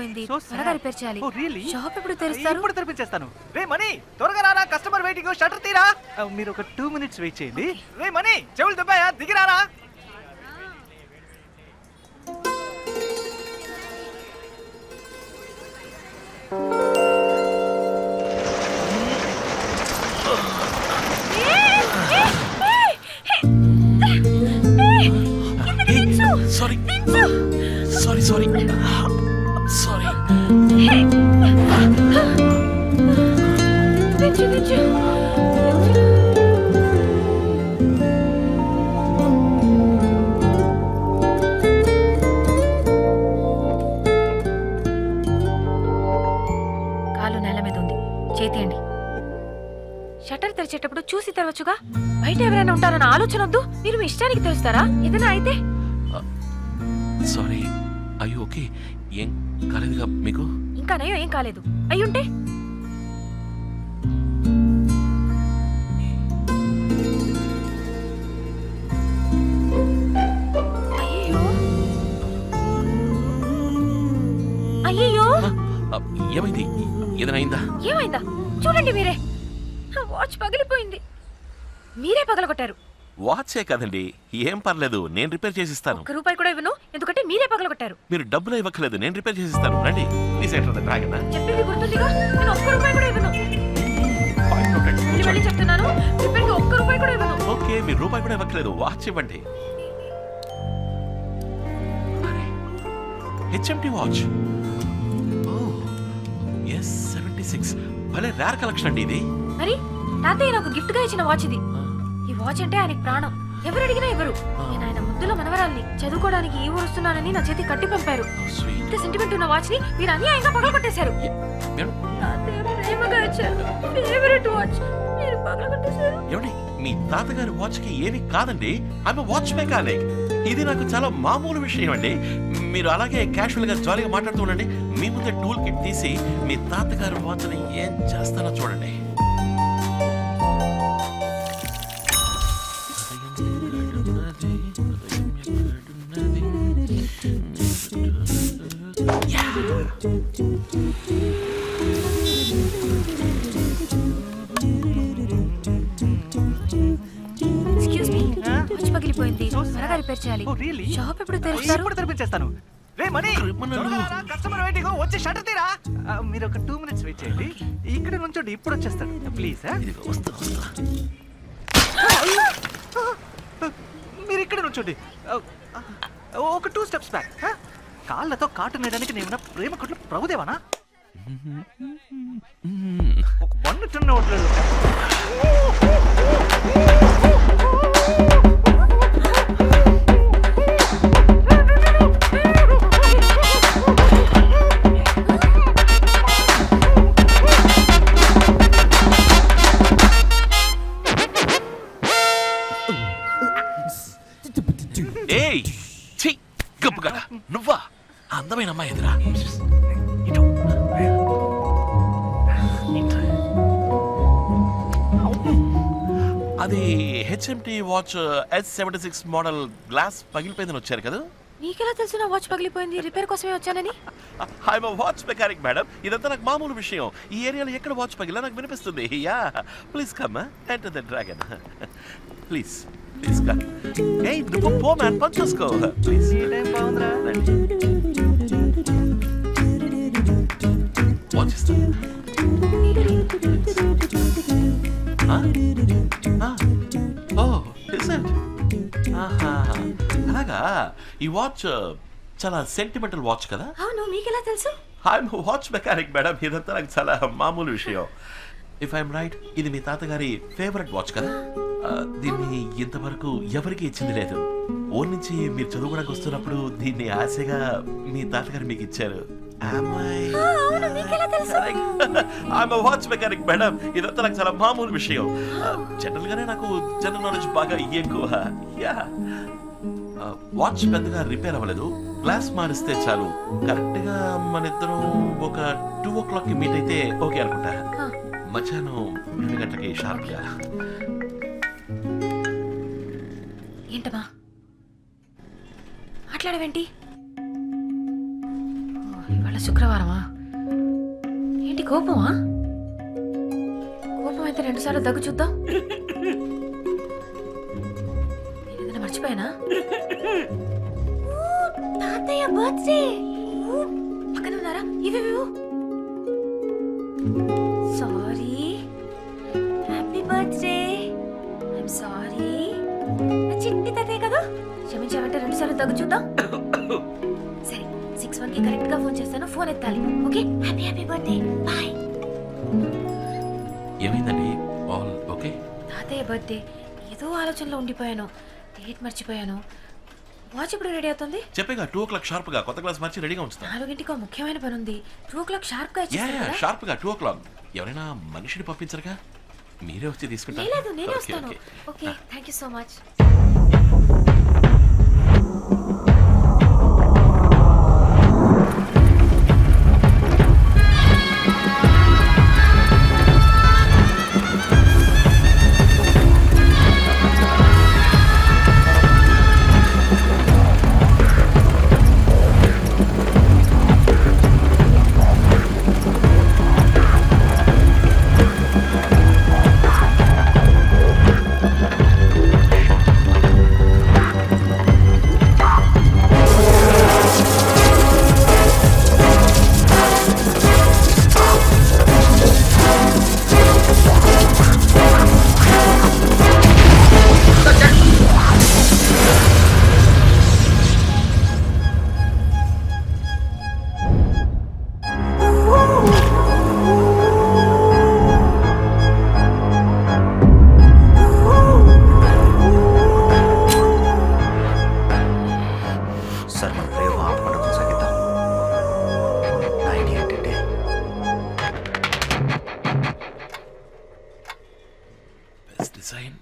పగిలిపోయింది sad. త్వరగా repair చేయాలి. Oh? షాప్ ఎప్పుడు తెరుస్తారు? ఇప్పుడు తెరిపించేస్తాను. రే మనీ త్వరగా రారా కస్టమర్ వెయిటింగ్ షట్టర్ తీరా. మీరు ఒక టూ మినిట్స్ వెయిట్ చేయండి. రే మనీ చెవులు దెబ్బాయా? దిగిరారా? Sorry sorry sorry. కాలు నేల మీద ఉంది. చేతియండి. షట్టర్ తెరిచేటప్పుడు చూసి తెరవచ్చుగా? బయట ఎవరైనా ఉంటారన్న ఆలోచన వద్దు? మీరు మీ ఇష్టానికి తెరుస్తారా ఏదైనా అయితే? సారీ అయ్యో ఓకే ఏం కాలేదుగా మీకు? ఇంకా నయం ఏం కాలేదు. అయ్యుంటే? ఆ, ఏమైంది? ఏదైనా ఏమైందా? చూడండి మీరే. వాచ్ పగిలిపోయింది. మీరే పగలగొట్టారు. వాచే కదండి. ఏం పర్లేదు నేను రిపేర్ చేసిస్తాను. ఒక్క రూపాయి కూడా ఇవ్వను ఎందుకంటే మీరే పగలగొట్టారు. మీరు డబ్బులు ఇవ్వక్కర్లేదు నేను రిపేర్ చేసిస్తాను. రండి ప్లీజ్ ఎంటర్ డ్రాగన్ చెప్పింది గుర్తుందిగా? నేను ఒక్క రూపాయి కూడా ఇవ్వను. మళ్ళీ మళ్ళీ చెప్తున్నాను రిపేర్కి ఒక్క రూపాయి కూడా ఇవ్వను. ఓకే మీరు రూపాయి కూడా ఇవ్వట్లేదు వాచ్ ఇవ్వండి. HMT watch. S seventy six భలే రేర్ కలెక్షన్ అండి ఇది. మరి తాతయ్య నాకు గిఫ్ట్గా ఇచ్చిన వాచ్ ఇది. ఈ వాచ్ అంటే ఆయనకి ప్రాణం. ఎవరు అడిగినా ఇవ్వరు నేను ఆయన ముద్దుల మనవరాల్ని చదువుకోవడానికి ఈ ఊరు వస్తున్నానని నా చేతి కట్టి పంపారు. ఇంత సెంటిమెంట్ ఉన్న వాచ్ని మీరు అన్యాయంగా పగలగొట్టేశారు. ఫేవరెట్ వాచ్ మీరు పగలగొట్టేశారు. ఏమండి మీ తాతగారి వాచ్కి ఏమి కాదండి. ఆమె వాచ్ మెకానిక్ ఇది నాకు చాలా మామూలు విషయం అండి. మీరు అలాగే క్యాషువల్గా జాలీగా మాట్లాడుతూ ఉండండి. మీ ముందే టూల్ కిట్ తీసి మీ తాతగారి వాచ్ని ఏం చేస్తానో చూడండి. పగిలిపోయింది. త్వరగా రిపేర్ చేయాలి Oh, really? షాప్ ఎప్పుడు తెరుస్తారు? ఇప్పుడు తెరిపించేస్తాను? రే. కస్టమర్ వెయిటింగ్ వచ్చి షట్టర్ తీరా? ఆ, మీరు ఒక టూ మినిట్స్ వెయిట్ చేయండి. ఇక్కడ నుంచోండి ఇప్పుడు వచ్చేస్తాడు. ప్లీజ్ ఇదిగో వస్తా వస్తా. మీరు ఇక్కడ నుంచోండి. ఆ, ఆ, ఒక టూ స్టెప్స్ బ్యాక్ కాళ్ళతో కాటు నేయడానికి నేను ప్రేమ కొట్లు ప్రభుదేవానా? ఒక బన్ను తిన్న హోటల్ అది HMT watch S seventy six model glass పగిలిపోయిందని వచ్చారు కదా? నీకెలా తెలుసు నా వాచ్ పగిలిపోయింది? రిపేర్ కోసమే వచ్చానని? ఐఎమ్ వాచ్ మెకానిక్ మేడం ఇదంతా నాకు మామూలు విషయం. ఈ ఏరియాలో ఎక్కడ వాచ్ పగిలా నాకు వినిపిస్తుంది. Yeah. Please come enter the dragon please please come ఏయ్ నువ్వు పో మ్యాన్ పని చూసుకో ప్లీజ్ ఈ వాచ్ చాలా సెంటిమెంటల్ వాచ్ కదా? అవును మీకెలా తెలుసు? ఐఎమ్ వాచ్ మెకానిక్ మేడం ఇదంతా నాకు చాలా మామూలు విషయం. ఇఫ్ ఐఎమ్ రైట్ ఇది మీ తాతగారి ఫేవరెట్ వాచ్ కదా? దీన్ని ఇంతవరకు ఎవరికి ఇచ్చింది లేదు. ఊరి నుంచి మీరు చదువుకోవడానికి వస్తున్నప్పుడు దీన్ని ఆశగా మీ తాతగారు మీకు ఇచ్చారు. వాచ్ మెకానిక్ మేడం ఇదంతా నాకు చాలా మామూలు విషయం. జనరల్ గానే నాకు జనరల్ నాలెడ్జ్ బాగా ఎక్కువ. యా వాచ్ పెద్దగా రిపేర్ అవ్వలేదు. గ్లాస్ మారిస్తే చాలు. కరెక్ట్గా మన ఇద్దరం ఒక టూ ఓ క్లాక్కి మీట్ అయితే ఓకే అనుకుంటా. మధ్యాహ్నం రెండు గంటలకి షార్ప్గా ఏంటమ్మా? మాట్లాడవేంటి? ఇవాళ శుక్రవారమా? ఏంటి కోపమా? కోపం అయితే రెండు సార్లు దగ్గు చూద్దాం. ఏదైనా మర్చిపోయానా? తాతయ్య బర్త్డే. పక్కన ఉన్నారా? ఇవి sorry happy birthday I'm sorry చిట్టి తాతయ్య కదా? క్షమించామంటే రెండు సార్లు దగ్గు చూద్దాం. సరే సిక్స్ వన్కి కరెక్ట్గా ఫోన్ చేస్తాను. ఫోన్ ఎత్తాలి. Okay happy happy birthday boy ఏమైందండి? ఆల్ ఓకే తాతయ్య బర్త్డే ఏదో ఆలోచనలో ఉండిపోయాను. డేట్ మర్చిపోయాను. వాచ్ ఇప్పుడు రెడీ అవుతుంది? చెప్పేగా టూ ఓ క్లాక్ షార్ప్గా కొత్త క్లాస్ మార్చి రెడీగా ఉంచుతా. నాలుగింటికి ముఖ్యమైన పని ఉంది టూ ఓ క్లాక్ షార్ప్గా యా ఇచ్చేస్తారు కదా? షార్ప్గా టూ ఓ క్లాక్ ఎవరైనా మనిషిని పంపించరుగా? మీరే వచ్చి తీసుకుంటారు. లేదు నేనే వస్తాను. Okay. Okay thank you so much design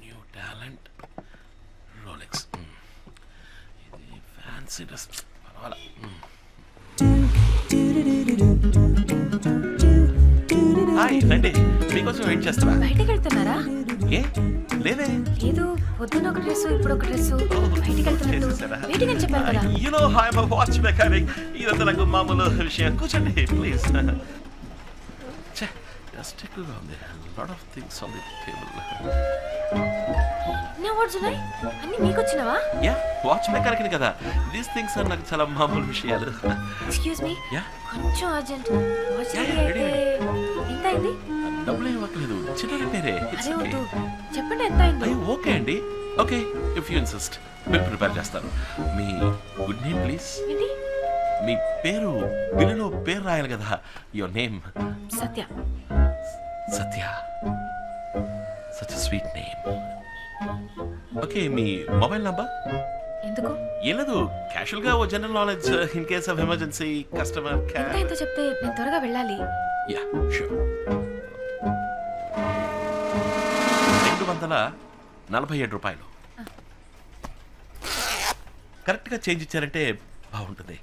new talent Rolex. ఇది ఫ్యాన్సీ డ్రెస్. పర్వాలా. హాయ్ రండి. మీకోసం వెయిట్ చేస్తారా బయటికి వెళ్తున్నారా? ఏ? లేదే. పొద్దున ఒక డ్రెస్ ఇప్పుడు ఒక డ్రెస్ బయటికి వెళ్తున్నట్టు అని చెప్పాను కదా. యు నో వాచ్ మెకానిక్ ఇదంతా నాకు మామూలు విషయం. కూర్చోండి ప్లీజ్ జస్ట్ ఎక్కువగా ఉంది lot of things on the table ఎన్ని అవార్డ్స్ ఉన్నాయి అన్ని మీకు వచ్చినవా యా వాచ్ మెకానిక్ కదా. దీస్ థింగ్స్ ఆర్ నాకు చాలా మామూలు విషయాలు. ఎక్స్క్యూజ్ మీ యా కొంచెం అర్జెంట్ వాచ్ Yeah, అయితే ఎంత అయింది? డబ్బులు ఏం ఇవ్వట్లేదు చిన్న రిపేరే వద్దు. చెప్పండి ఎంత అయింది. అయ్యో ఓకే అండి. Okay if you insist bill prepare చేస్తాను. మీ గుడ్ నేమ్ ప్లీజ్ ఏంటి? మీ పేరు బిల్లులో పేరు రాయాలి కదా. Your name Satya. Satya. Such sweet name. Okay me mobile number? ఎందుకు? ఏం లేదు క్యాషువల్గా ఓ general knowledge in case of emergency customer ఎంత కేర్. ఎంత చెప్తే నేను త్వరగా వెళ్ళాలి. Yeah sure. రెండు వందల నలభై ఏడు రూపాయలు. కరెక్ట్గా చేంజ్ ఇచ్చారంటే బాగుంటుంది.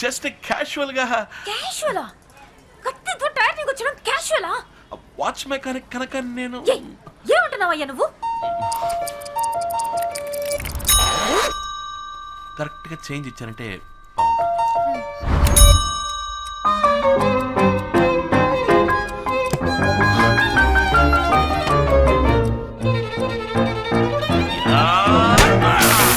జస్ట్ క్యాషువల్గా క్యాషువలా కత్తితో టైర్నింగ్ వచ్చడం క్యాషువలా వాచ్ మెకానిక్ కనుక నేను ఏమంటున్నావయ్యా నువ్వు? కరెక్ట్గా చేంజ్ ఇచ్చారంటే బాగుంటుంది.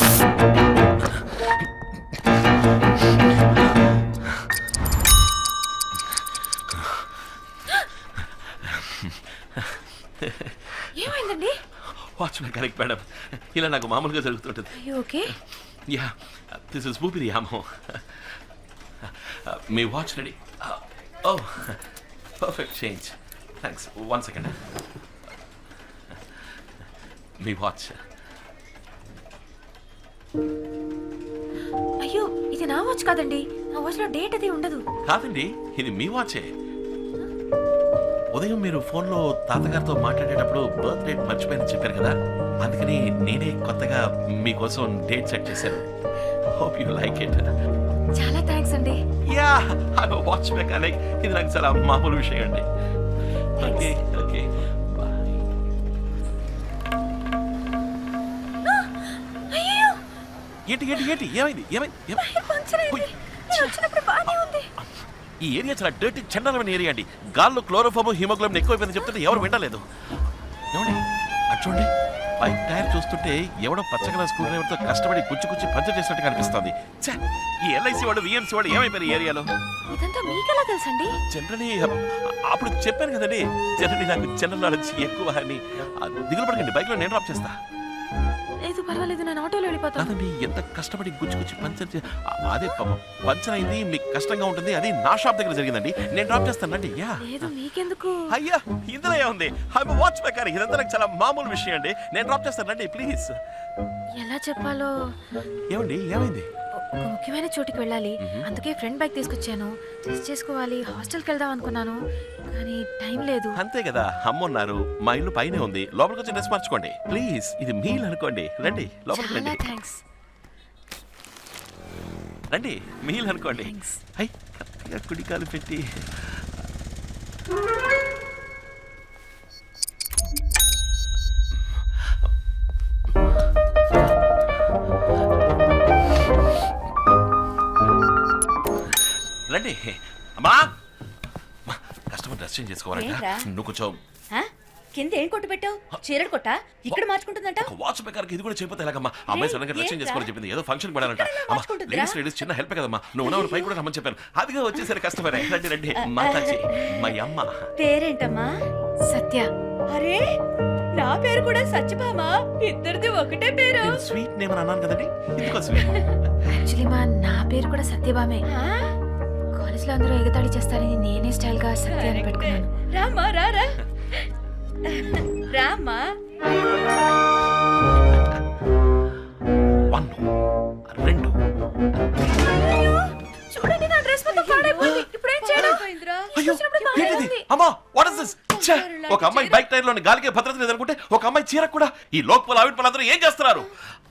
ఏమైందండి? వాచ్ మెకానిక్ మేడం ఇలా నాకు మామూలుగా జరుగుతుంటుంది. ఓకే. యా దిస్ ఇస్ ఊపిరి యామో మీ వాచ్ రెడీ ఓ perfect change thanks one second మీ వాచ్ అయ్యో ఇది నా వాచ్ కాదండి. నా వాచ్లో డేట్ అది ఉండదు. కాదండి ఇది మీ వాచే ఉదయం మీరు ఫోన్లో తాతగారితో మాట్లాడేటప్పుడు బర్త్ డేట్ మర్చిపోయిన చెప్పారు కదా. అందుకని నేనే కొత్తగా మీకోసం డేట్ సెట్ చేశాను. హోప్ యూ లైక్ ఇట్ చాలా థ్యాంక్స్ అండి. యా ఐ వాచ్ మెకానిక్ ఇది నాకు చాలా మామూలు విషయం అండి. ఓకే ఓకే ఏంటి ఏంటి ఏంటి? ఏమైంది? ఏమైంది? ఈ ఏరియా చాలా డర్టీ చండాలమైన ఏరియా అండి. గాల్లో క్లోరోఫామ్ హిమోగ్లోబిన్ ఎక్కువైపోయిందని చెప్తుంటే ఎవరు వింటలేదు ఏమండి అటు చూడండి. బైక్ టైర్ చూస్తుంటే ఎవడో పచ్చగల స్కూల్ డ్రైవర్తో కష్టపడి గుచ్చి గుచ్చి పంచర్ చేసినట్టు కనిపిస్తుంది ఈ ఎల్ఐసి వాడు విఎంసి వాడు ఏమైపోయారు ఏరియాలో? ఇదంతా మీకెలా తెలుసండి? జనరలీ అప్పుడు చెప్పాను కదండి జనరలీ నాకు జనరల్ నాలెడ్జ్ ఎక్కువ అని. దిగులు పడకండి బైక్లో నేను డ్రాప్ చేస్తా. లేదు పర్వాలేదు నేను ఆటోలో వెళ్ళిపోతాను. కాదండి ఎంత కష్టపడి గుచ్చి గుచ్చి పంచర్ అదే పంచర్ అయింది మీకు కష్టంగా ఉంటుంది అది నా షాప్ దగ్గర జరిగిందండి. నేను డ్రాప్ చేస్తానండి యా. లేదు మీకెందుకు? అయ్యా ఇందులో ఏముంది? ఐ వాచ్ మెకానిక్ ఇదంతా నాకు చాలా మామూలు విషయం అండి. నేను డ్రాప్ చేస్తానండి ప్లీజ్. ఎలా చెప్పాలో? ఏమండి ఏమైంది? ఒక ముఖ్యమైన చోటుకి వెళ్ళాలి. అందుకే ఫ్రెండ్ బైక్ తీసుకొచ్చాను. టెస్ట్ చేసుకోవాలి. హాస్టల్కి వెళ్దాం అనుకున్నాను. కానీ టైం లేదు. అంతే కదా. అమ్మున్నారు. మా ఇల్లు పైనే ఉంది. లోపలికి వచ్చి డ్రెస్ మార్చుకోండి. ప్లీజ్ ఇది మీల్ అనుకోండి. రండి లోపలికి రండి. థ్యాంక్స్ రండి మీల్ అనుకోండి. కరెక్ట్గా కుడికాలు పెట్టి. అమ్మా! కస్టమర్ డ్రెస్ చేంజ్ చేసుకోవాలంట. ఏంట్రా? నువ్వు కొంచెం ఆ? కింద ఏం కొట్టు పెట్టావు? చీరలు కొట్ట? ఇక్కడ మార్చుకుంటుందంట? ఒక వాచ్ మేకర్కి ఇది కూడా చేయకపోతే ఎలాగమ్మా? అమ్మాయి సడన్గా డ్రెస్ చేంజ్ ఏంట్రా? చేసుకోవాలని చెప్పింది. ఏదో ఫంక్షన్ పడాలంట ఇక్కడ ఎలా అమ్మా మార్చుకుంటుందిరా? లేడీస్ లేడీస్ చిన్న హెల్ప్ కదమ్మా? నువ్వు ఉన్నవారు పై కూడా రమ్మని చెప్పాను. అదిగా వచ్చేసరి కష్టమరే రండి రండి. మాతాజీ మా అమ్మ పేరేంటమ్మా? సత్య. అరే నా పేరు కూడా సత్యభామ? ఇద్దరిది ఒకటే పేరు. నేను స్వీట్ నేమ్ అని అన్నాను కదండి. ఇందుకో స్వీట్ యాక్చువల్లీ మా నా పేరు కూడా సత్యభామే. ఆ? లో అందరూ ఎగతాళి చేస్తారని నేనే స్టైల్గా సత్య అని కరెక్టే. పెట్టుకున్నాను. రామ్మా రారా రామ్మా వన్ రెండు. చూడండి నా డ్రెస్ మొత్తం పాడైపోయింది. ఇప్పుడు ఏం చేయడం? పాడైపోయిందిరా. అయ్యో చూసినప్పుడు బాగా ఏంటిది ఉంది. అమ్మా వాట్ ఇస్ దిస్ ఒక అమ్మాయి బైక్ టైర్లోని గాలికి భద్రత లేదనుకుంటే ఒక అమ్మాయి చీర కూడా ఈ లోక్ ఆవిడ పళ్ళందరూ ఏం చేస్తున్నారు?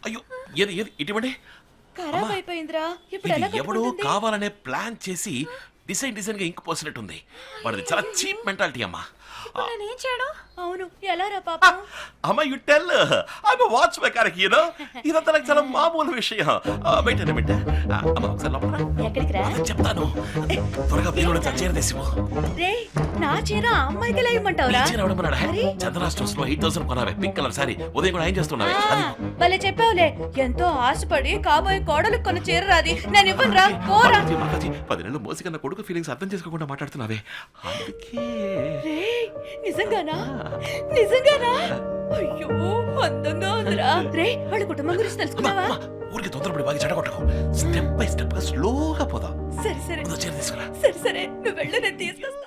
అయ్యో ఏది ఏది ఇటువంటి ఖరాబ్ అయిపోయిందిరా. ఇప్పుడు ఎలా ఇది ఎవడో కట్టుకుంటుంది? కావాలనే ప్లాన్ చేసి డిజైన్ డిజైన్గా ఇంక్ పోసినట్టుంది. వాడిది చాలా చీప్ మెంటాలిటీ అమ్మా. నేను చేయడం? అవును. ఎలా రా పాపం? అమ్మ you tell I watch mechanic you know ఇదంతా నాకు చాలా మామూలు విషయం. వెయిట్ అన్న బిడ్డ అమ్మ ఒకసారి లోపల. ఎక్కడికి రా? చెప్తాను. త్వరగా నుంచి ఆ చీర తీసివు రే నా చీర అమ్మాయికి ఎలా ఇవ్వమంటావురా చీర అవడం అరే. చంద్రా స్టోర్స్లో ఎయిట్ థౌసండ్ కొనావే పింక్ కలర్ సారీ ఉదయం కూడా ఏం చేస్తున్నావే. అది భలే చెప్పావులే. ఎంతో ఆశపడి కాబోయే కోడలు కొన్న చీర రాది నేను ఇవ్వను రా. పోరా. పది నెలలు మోసి కన్నా కొడుకు ఫీలింగ్స్ అర్థం చేసుకోకుండా మాట్లాడుతున్నావే. అందుకే. నిజంగానా? నిజంగానా? అయ్యో అందంగా ఉందిరా రే. వాళ్ళ కుటుంబం గురించి తెలుసుకున్నావా ఊరికి తొందరపడి బాగా చెడగొట్టకు. స్టెప్ బై స్టెప్గా స్లోగా పోదాం. సరే సరే. తీసుకురా. సరే సరే. నువ్వు వెళ్ళు నేను తీసుకొస్తా.